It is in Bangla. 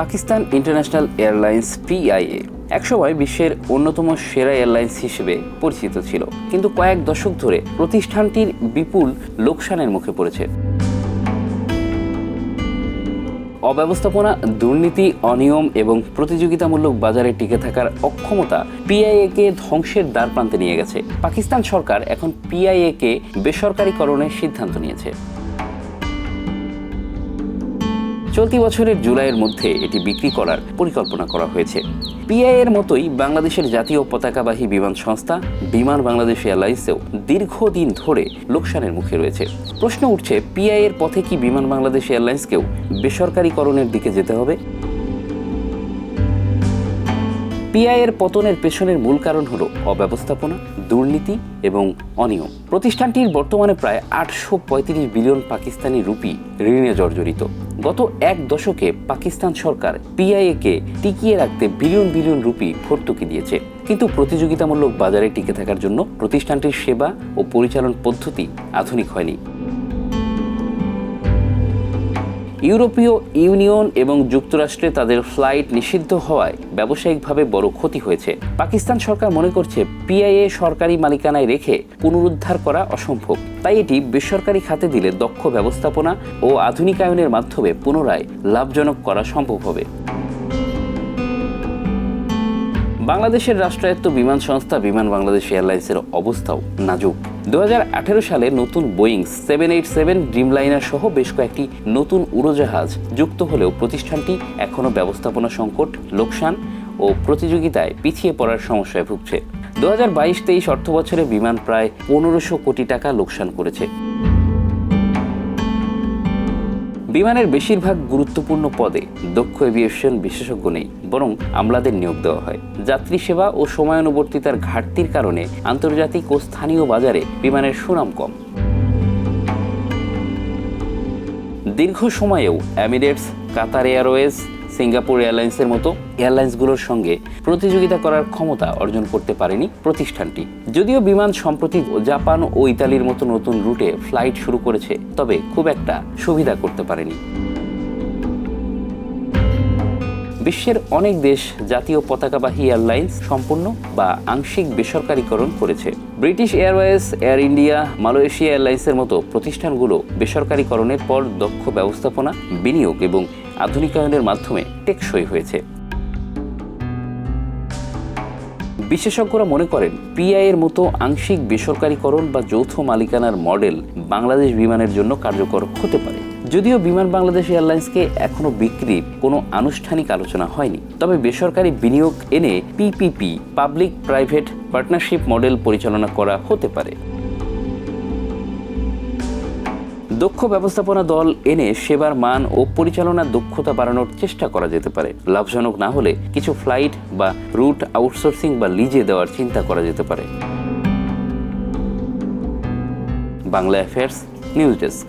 পাকিস্তান ইন্টারন্যাশনাল এয়ারলাইন্স পিআইএ একসময় বিশ্বের অন্যতম সেরা এয়ারলাইন্স হিসেবে পরিচিত ছিল। কিন্তু কয়েক দশক ধরে প্রতিষ্ঠানটির বিপুল লোকসানের মুখে পড়েছে। অব্যবস্থাপনা, দুর্নীতি, অনিয়ম এবং প্রতিযোগিতামূলক বাজারে টিকে থাকার অক্ষমতা পিআইএ কে ধ্বংসের দ্বার প্রান্তে নিয়ে গেছে। পাকিস্তান সরকার এখন পিআইএ কে বেসরকারীকরণের সিদ্ধান্ত নিয়েছে। চলতি বছরের জুলাইয়ের মধ্যে এটি বিক্রি করার পরিকল্পনা করা হয়েছে। পিআই এর মতোই বাংলাদেশের জাতীয় পতাকাবাহী বিমান সংস্থা, বিমান বাংলাদেশ এয়ারলাইন্সেও দীর্ঘদিন ধরে লোকসানের মুখে রয়েছে। প্রশ্ন উঠছে, পিআই এর পথে কি বিমান বাংলাদেশ এয়ারলাইন্সকেও বেসরকারীকরণের দিকে যেতে হবে? পিআই এর পতনের পেছনের মূল কারণ হলো অব্যবস্থাপনা। দুর্নীতি এবং অনিয়ম। প্রতিষ্ঠানটির বর্তমানে প্রায় আটশো পঁয়ত্রিশ বিলিয়ন পাকিস্তানি রুপি ঋণে জর্জরিত। গত এক দশকে পাকিস্তান সরকার পিআইএ কে টিকিয়ে রাখতে বিলিয়ন বিলিয়ন রুপি ভর্তুকি দিয়েছে। কিন্তু প্রতিযোগিতামূলক বাজারে টিকে থাকার জন্য প্রতিষ্ঠানটির সেবা ও পরিচালন পদ্ধতি আধুনিক হয়নি। ইউরোপীয় ইউনিয়ন এবং যুক্তরাষ্ট্রে তাদের ফ্লাইট নিষিদ্ধ হওয়ায় ব্যবসায়িকভাবে বড় ক্ষতি হয়েছে। পাকিস্তান সরকার মনে করছে, পিআইএ সরকারি মালিকানায় রেখে পুনরুদ্ধার করা অসম্ভব। তাই এটি বেসরকারি খাতে দিলে দক্ষ ব্যবস্থাপনা ও আধুনিকায়নের মাধ্যমে পুনরায় লাভজনক করা সম্ভব হবে। বাংলাদেশের রাষ্ট্রায়ত্ত বিমান সংস্থা বিমান বাংলাদেশ এয়ারলাইন্সের অবস্থাও নাজুক। দু হাজার আঠেরো সালে নতুন Boeing seven eight seven Dreamliner সহ বেশ কয়েকটি নতুন উড়োজাহাজ যুক্ত হলেও প্রতিষ্ঠানটি এখনও ব্যবস্থাপনা সংকট, লোকসান ও প্রতিযোগিতায় পিছিয়ে পড়ার সমস্যায় ভুগছে। দু হাজার বাইশ তেইশ অর্থ বছরে বিমান প্রায় পনেরোশো কোটি টাকা লোকসান করেছে। বিমানের বেশিরভাগ গুরুত্বপূর্ণ পদে দক্ষ এভিয়েশন বিশেষজ্ঞ নেই, বরং আমলাদের নিয়োগ দেওয়া হয়। যাত্রী সেবা ও সময়ানুবর্তিতার ঘাটতির কারণে আন্তর্জাতিক ও স্থানীয় বাজারে বিমানের সুনাম কম। দীর্ঘ সময়েও অ্যামিরেটস কাতার এয়ারওয়েজ সিঙ্গাপুর এয়ারলাইন্সের মতো এয়ারলাইন্সগুলোর সঙ্গে প্রতিযোগিতা করার ক্ষমতা অর্জন করতে পারেনি প্রতিষ্ঠানটি। যদিও বিমান সম্প্রতি জাপান ও ইতালির মতো নতুন রুটে ফ্লাইট শুরু করেছে, তবে খুব একটা সুবিধা করতে পারেনি। বিশ্বের অনেক দেশ জাতীয় পতাকাবাহী এয়ারলাইন্স সম্পূর্ণ বা আংশিক বেসরকারীকরণ করেছে। British Airways, Air India, Malaysia এয়ারলাইন্সের মতো প্রতিষ্ঠানগুলো বেসরকারীকরণের পর দক্ষ ব্যবস্থাপনা, বিনিয়োগ এবং আধুনিকায়নের মাধ্যমে টেকসই হয়েছে। বিশেষজ্ঞরা মনে করেন পিআই এর মতো আংশিক বেসরকারীকরণ বা যৌথ মালিকানার মডেল বাংলাদেশ বিমানের জন্য কার্যকর হতে পারে। যদিও বিমান বাংলাদেশ এয়ারলাইন্সকে এখনও বিক্রির কোনো আনুষ্ঠানিক আলোচনা হয়নি, তবে বেসরকারি বিনিয়োগ এনে PPP public private partnership model পরিচালনা করা হতে পারে। দক্ষ ব্যবস্থাপনা দল এনে সেবার মান ও পরিচালনার দক্ষতা বাড়ানোর চেষ্টা করা যেতে পারে। লাভজনক না হলে কিছু ফ্লাইট বা রুট আউটসোর্সিং বা লিজে দেওয়ার চিন্তা করা যেতে পারে। Bangla affairs, news desk.